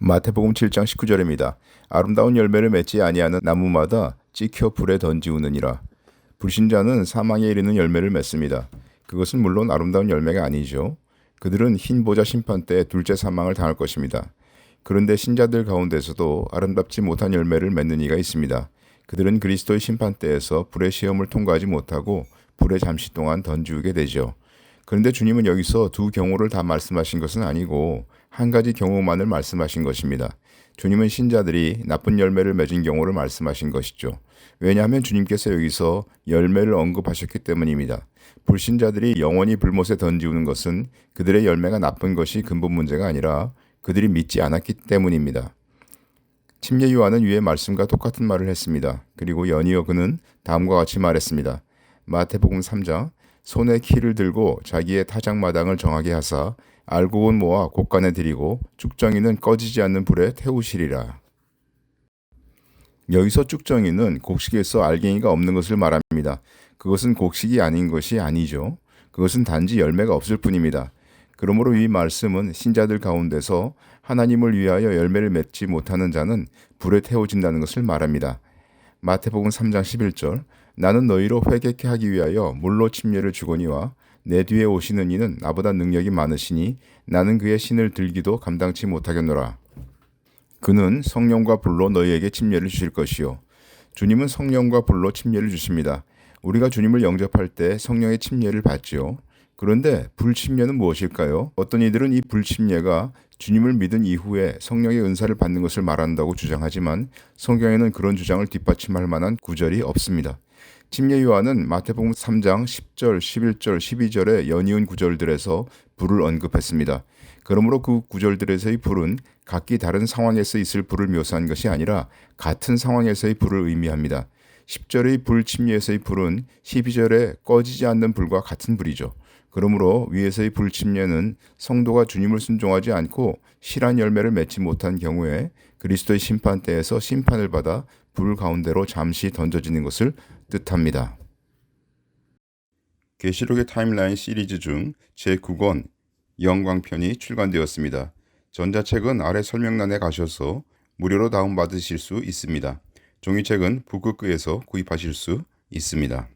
마태복음 7장 19절입니다. 아름다운 열매를 맺지 아니하는 나무마다 찍혀 불에 던지우느니라. 불신자는 사망에 이르는 열매를 맺습니다. 그것은 물론 아름다운 열매가 아니죠. 그들은 흰 보자 심판 때 둘째 사망을 당할 것입니다. 그런데 신자들 가운데서도 아름답지 못한 열매를 맺는 이가 있습니다. 그들은 그리스도의 심판 때에서 불의 시험을 통과하지 못하고 불에 잠시 동안 던지우게 되죠. 그런데 주님은 여기서 두 경우를 다 말씀하신 것은 아니고 한 가지 경우만을 말씀하신 것입니다. 주님은 신자들이 나쁜 열매를 맺은 경우를 말씀하신 것이죠. 왜냐하면 주님께서 여기서 열매를 언급하셨기 때문입니다. 불신자들이 영원히 불못에 던지우는 것은 그들의 열매가 나쁜 것이 근본 문제가 아니라 그들이 믿지 않았기 때문입니다. 침례 요한은 위의 말씀과 똑같은 말을 했습니다. 그리고 연이어 그는 다음과 같이 말했습니다. 마태복음 3장 손에 키를 들고 자기의 타작마당을 정하게 하사 알곡은 모아 곳간에 들이고 쭉정이는 꺼지지 않는 불에 태우시리라. 여기서 쭉정이는 곡식에서 알갱이가 없는 것을 말합니다. 그것은 곡식이 아닌 것이 아니죠. 그것은 단지 열매가 없을 뿐입니다. 그러므로 이 말씀은 신자들 가운데서 하나님을 위하여 열매를 맺지 못하는 자는 불에 태워진다는 것을 말합니다. 마태복음 3장 11절 나는 너희로 회개케 하기 위하여 물로 침례를 주거니와 내 뒤에 오시는 이는 나보다 능력이 많으시니 나는 그의 신을 들기도 감당치 못하겠노라. 그는 성령과 불로 너희에게 침례를 주실 것이요. 주님은 성령과 불로 침례를 주십니다. 우리가 주님을 영접할 때 성령의 침례를 받지요. 그런데 불침례는 무엇일까요? 어떤 이들은 이 불침례가 주님을 믿은 이후에 성령의 은사를 받는 것을 말한다고 주장하지만 성경에는 그런 주장을 뒷받침할 만한 구절이 없습니다. 침례 요한은 마태복음 3장 10절, 11절, 12절의 연이은 구절들에서 불을 언급했습니다. 그러므로 그 구절들에서의 불은 각기 다른 상황에서 있을 불을 묘사한 것이 아니라 같은 상황에서의 불을 의미합니다. 10절의 불 침례에서의 불은 12절에 꺼지지 않는 불과 같은 불이죠. 그러므로 위에서의 불 침례는 성도가 주님을 순종하지 않고 실한 열매를 맺지 못한 경우에 그리스도의 심판 때에서 심판을 받아 불 가운데로 잠시 던져지는 것을 뜻합니다. 계시록의 타임라인 시리즈 중 제9권 영광편이 출간되었습니다. 전자책은 아래 설명란에 가셔서 무료로 다운받으실 수 있습니다. 종이책은 북극교에서 구입하실 수 있습니다.